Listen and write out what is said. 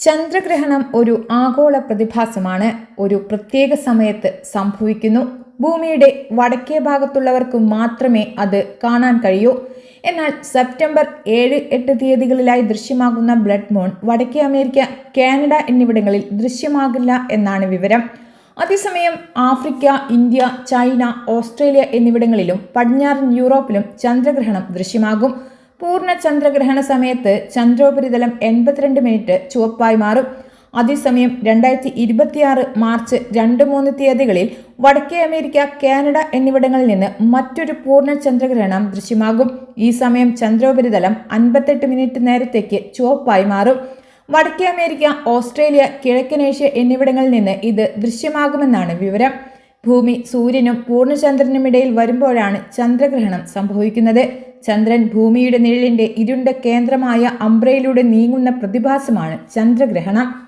ചന്ദ്രഗ്രഹണം ഒരു ആഗോള പ്രതിഭാസമാണ്. ഒരു പ്രത്യേക സമയത്ത് സംഭവിക്കുന്നു. ഭൂമിയുടെ വടക്കേ ഭാഗത്തുള്ളവർക്ക് മാത്രമേ അത് കാണാൻ കഴിയൂ. എന്നാൽ സെപ്റ്റംബർ ഏഴ് എട്ട് തീയതികളിലായി ദൃശ്യമാകുന്ന ബ്ലഡ് മൂൺ വടക്കേ അമേരിക്ക കാനഡ എന്നിവിടങ്ങളിൽ ദൃശ്യമാകില്ല എന്നാണ് വിവരം. അതേസമയം ആഫ്രിക്ക ഇന്ത്യ ചൈന ഓസ്ട്രേലിയ എന്നിവിടങ്ങളിലും പടിഞ്ഞാറൻ യൂറോപ്പിലും ചന്ദ്രഗ്രഹണം ദൃശ്യമാകും. പൂർണ ചന്ദ്രഗ്രഹണ സമയത്ത് ചന്ദ്രോപരിതലം എൺപത്തിരണ്ട് മിനിറ്റ് ചുവപ്പായി മാറും. അതേസമയം രണ്ടായിരത്തി ഇരുപത്തിയാറ് മാർച്ച് രണ്ട് മൂന്ന് തീയതികളിൽ വടക്കേ അമേരിക്ക കാനഡ എന്നിവിടങ്ങളിൽ നിന്ന് മറ്റൊരു പൂർണ ചന്ദ്രഗ്രഹണം ദൃശ്യമാകും. ഈ സമയം ചന്ദ്രോപരിതലം അൻപത്തെട്ട് മിനിറ്റ് നേരത്തേക്ക് ചുവപ്പായി മാറും. വടക്കേ അമേരിക്ക ഓസ്ട്രേലിയ കിഴക്കൻ ഏഷ്യ എന്നിവിടങ്ങളിൽ നിന്ന് ഇത് ദൃശ്യമാകുമെന്നാണ് വിവരം. ഭൂമി സൂര്യനും പൂർണചന്ദ്രനുമിടയിൽ വരുമ്പോഴാണ് ചന്ദ്രഗ്രഹണം സംഭവിക്കുന്നത്. ചന്ദ്രൻ ഭൂമിയുടെ നിഴലിന്റെ ഇരുണ്ട കേന്ദ്രമായ അംബ്രയിലൂടെ നീങ്ങുന്ന പ്രതിഭാസമാണ് ചന്ദ്രഗ്രഹണം.